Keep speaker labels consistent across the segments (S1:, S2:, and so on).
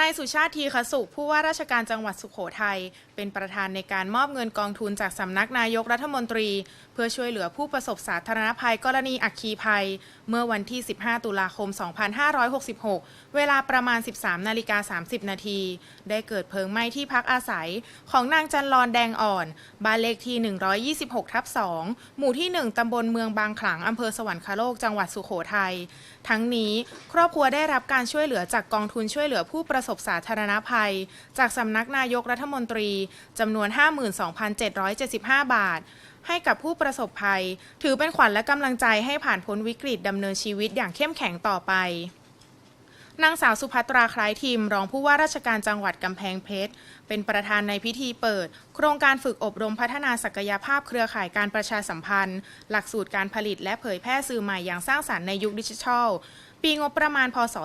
S1: นายสุชาติทีคสุผู้ว่าราชการจังหวัดสุขโขทัยเป็นประธานในการมอบเงินกองทุนจากสำนักนายกรัฐมนตรี เพื่อช่วยเหลือผู้ประสบสาธารณภัยกรณีอัคคีภัย เมื่อวันที่ 15 ตุลาคม 2566 เวลาประมาณ 13 นาฬิกา 30 นาที ได้เกิดเพลิงไหม้ที่พักอาศัย ของนางจันลอนแดงอ่อน บ้านเลขที่ 126 ทับ 2 หมู่ที่ 1 ตำบลเมืองบางขลังอำเภอสวรรคโลกจังหวัดสุโขทัยทั้งนี้ครอบครัวได้รับการช่วยเหลือจากกองทุนช่วยเหลือผู้ประสบสาธารณภัย จากสำนักนายกรัฐมนตรีจำนวน 52,775 บาท ให้กับผู้ประสบภัย ถือเป็นขวัญและกำลังใจให้ผ่านพ้นวิกฤตดำเนินชีวิตอย่างเข้มแข็งต่อไปนางสาวสุภัตราคล้ายทีม รองผู้ว่าราชการจังหวัดกำแพงเพชร เป็นประธานในพิธีเปิด โครงการฝึกอบรมพัฒนาศักยภาพเครือข่ายการประชาสัมพันธ์ หลักสูตรการผลิตและเผยแพร่สื่อใหม่อย่างสร้างสรรค์ในยุคดิจิทัล ปีงบประมาณ พศ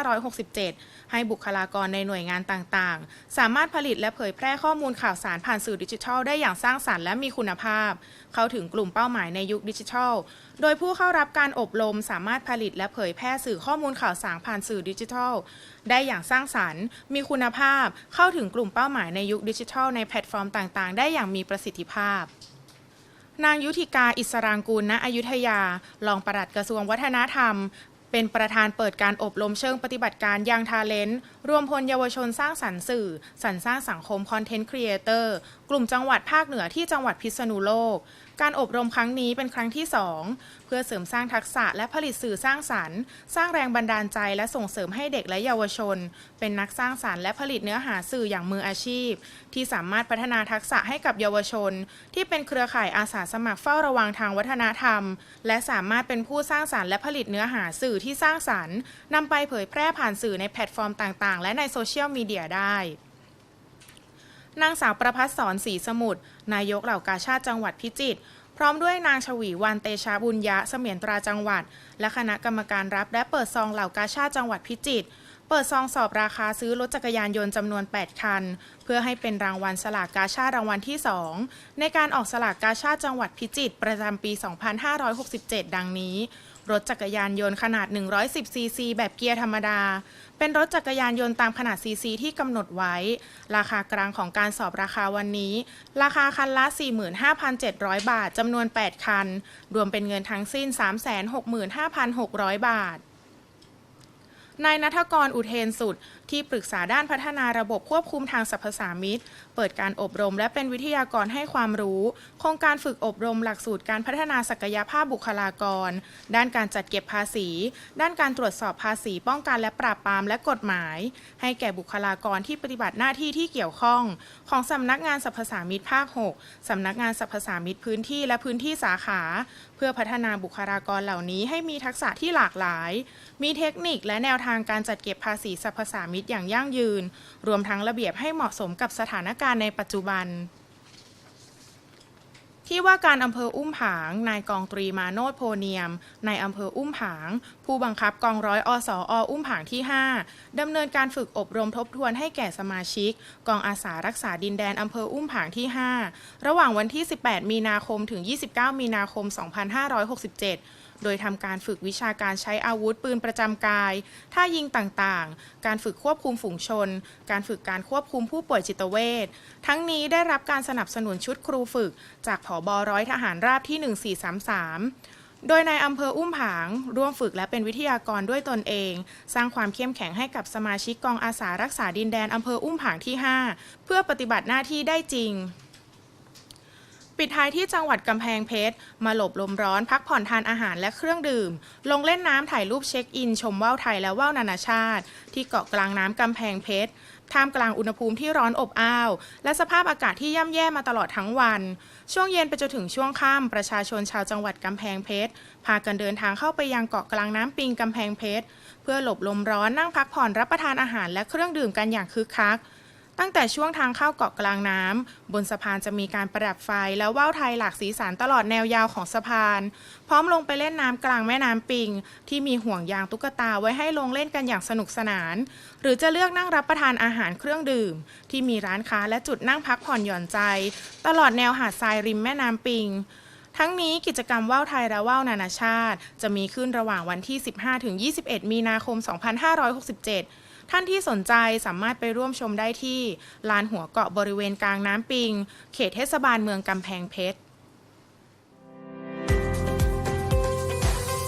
S1: 2567 ให้บุคลากรในหน่วยงานต่างๆ สามารถผลิตและเผยแพร่ข้อมูลข่าวสารผ่านสื่อดิจิทัล ได้อย่างสร้างสรรค์และมีคุณภาพ เข้าถึงกลุ่มเป้าหมายในยุคดิจิทัล โดยผู้เข้ารับการอบรมสามารถผลิตและเผยแพร่สื่อข้อมูลข่าวสารผ่านสื่อดิจิทัล ได้อย่างสร้างสรรค์ มีคุณภาพ เข้าถึงกลุ่มเป้าหมายในยุคดิจิทัล ในแพลตฟอร์มต่างๆ ได้อย่างมีประสิทธิภาพนางยุธิกาอิสรางกูลณอยุธยา รองปลัดกระทรวงวัฒนธรรม เป็นประธานเปิดการอบรมเชิงปฏิบัติการยังทาเลนต์รวมพลเยาวชนสร้างสรรค์สื่อ สรรสร้างสังคมคอนเทนต์ครีเอเตอร์กลุ่มจังหวัดภาคเหนือที่จังหวัดพิษณุโลก การอบรมครั้งนี้เป็นครั้งที่ 2 เพื่อเสริมสร้างทักษะและผลิตสื่อสร้างสรรค์ สร้างแรงบันดาลใจและส่งเสริมให้เด็กและเยาวชน เป็นนักสร้างสรรค์และผลิตเนื้อหาสื่ออย่างมืออาชีพ ที่สามารถพัฒนาทักษะให้กับเยาวชน ที่เป็นเครือข่ายอาสาสมัครเฝ้าระวังทางวัฒนธรรม และสามารถเป็นผู้สร้างสรรค์และผลิตเนื้อหาสื่อที่สร้างสรรค์นำไปเผยแพร่ผ่านสื่อในแพลตฟอร์มต่าง ๆ และในโซเชียลมีเดียได้ นางสาวประพัฒสอนศรีสมุทรนายกเหล่ากาชาติจังหวัดพิจิตรพร้อมด้วยนางชวีวันเตชาบุญยะเสมียนตราจังหวัด และคณะกรรมการรับและเปิดซองเหล่ากาชาติจังหวัดพิจิตร เปิดซองสอบราคาซื้อรถจักรยานยนต์จำนวน 8 คัน เพื่อให้เป็นรางวัลสลากกาชาติรางวัลที่ 2 ในการออกสลากกาชาติจังหวัดพิจิตรประจำปี 2567 ดังนี้ รถจักรยานยนต์ขนาด 110ซีซีแบบเกียร์ธรรมดา เป็นรถจักรยานยนต์ตามขนาดซีซีที่กำหนดไว้ ราคากลางของการสอบราคาวันนี้ ราคาคันละ 45,700 บาทจำนวน 8 คัน รวมเป็นเงินทั้งสิ้น 365,600 บาท นายนัทกรอุเทนสุด ที่ปรึกษาด้านพัฒนาระบบควบคุมทางสรรพสามิตเปิดการอบรมและเป็นวิทยากรให้ความรู้ โครงการฝึกอบรมหลักสูตรการพัฒนาศักยภาพบุคลากร ด้านการจัดเก็บภาษี ด้านการตรวจสอบภาษีป้องกันและปราบปรามและกฎหมาย ให้แก่บุคลากรที่ปฏิบัติหน้าที่ที่เกี่ยวข้อง ของสำนักงานสรรพสามิตภาค 6สำนักงานสรรพสามิตพื้นที่และพื้นที่สาขา เพื่อพัฒนาบุคลากรเหล่านี้ให้มีทักษะที่หลากหลาย มีเทคนิคและแนวทางางการจัดเก็บภาษีสรรพสามิตอย่างยั่งยืน รวมทั้งระเบียบให้เหมาะสมกับสถานการณ์ในปัจจุบันที่ว่าการอำเภออุ้มผาง นายกองตรีมาโนดโพเนียม นายอำเภออุ้มผาง ผู้บังคับกองร้อยอสออุ้มผางที่ 5ดำเนินการฝึกอบรมทบทวนให้แก่สมาชิก กองอาสารักษาดินแดนอำเภออุ้มผางที่ 5 ระหว่างวันที่ 18 มีนาคมถึง 29 มีนาคม 2567 โดยทำการฝึกวิชาการใช้อาวุธปืนประจำกาย ท่ายิงต่างๆ การฝึกควบคุมฝูงชน การฝึกการควบคุมผู้ป่วยจิตเวช ทั้งนี้ได้รับการสนับสนุนชุดครูฝึก จากผอบอร้อยทหารราบที่ 1433โดยในอำเภออุ้มผาง ร่วมฝึกและเป็นวิทยากรด้วยตนเอง สร้างความเข้มแข็งให้กับสมาชิกกองอาสารักษาดินแดนอำเภออุ้มผางที่ 5 เพื่อปฏิบัติหน้าที่ได้จริง ปิดท้ายที่จังหวัดกำแพงเพชร มาหลบลมร้อนพักผ่อนทานอาหารและเครื่องดื่ม ลงเล่นน้ำถ่ายรูปเช็คอิน ชมว่าวไทยและว่าวนานาชาติ ที่เกาะกลางน้ำกำแพงเพชรท่ามกลางอุณหภูมิที่ร้อนอบอ้าว และสภาพอากาศที่ย่ำแย่มาตลอดทั้งวัน ช่วงเย็นไปจนถึงช่วงค่ำประชาชนชาวจังหวัดกำแพงเพชรพากันเดินทางเข้าไปยังเกาะกลางน้ำปิงกำแพงเพชรเพื่อหลบลมร้อนนั่งพักผ่อนรับประทานอาหารและเครื่องดื่มกันอย่างคึกคัก ตั้งแต่ช่วงทางเข้าเกาะกลางน้ำบนสะพานจะมีการประดับไฟและว่าวไทยหลากสีสันตลอดแนวยาวของสะพาน พร้อมลงไปเล่นน้ำกลางแม่น้ำปิง ที่มีห่วงยางตุ๊กตาไว้ให้ลงเล่นกันอย่างสนุกสนาน หรือจะเลือกนั่งรับประทานอาหารเครื่องดื่ม ที่มีร้านค้าและจุดนั่งพักผ่อนหย่อนใจ ตลอดแนวหาดทรายริมแม่น้ำปิงทั้งนี้กิจกรรมว่าวไทยและว่าวนานาชาติ จะมีขึ้นระหว่างวันที่ 15-21 มีนาคม 2567 ท่านที่สนใจสามารถไปร่วมชมได้ที่ลานหัวเกาะบริเวณกลางน้ำปิง เขตเทศบาลเมืองกำแพงเพชร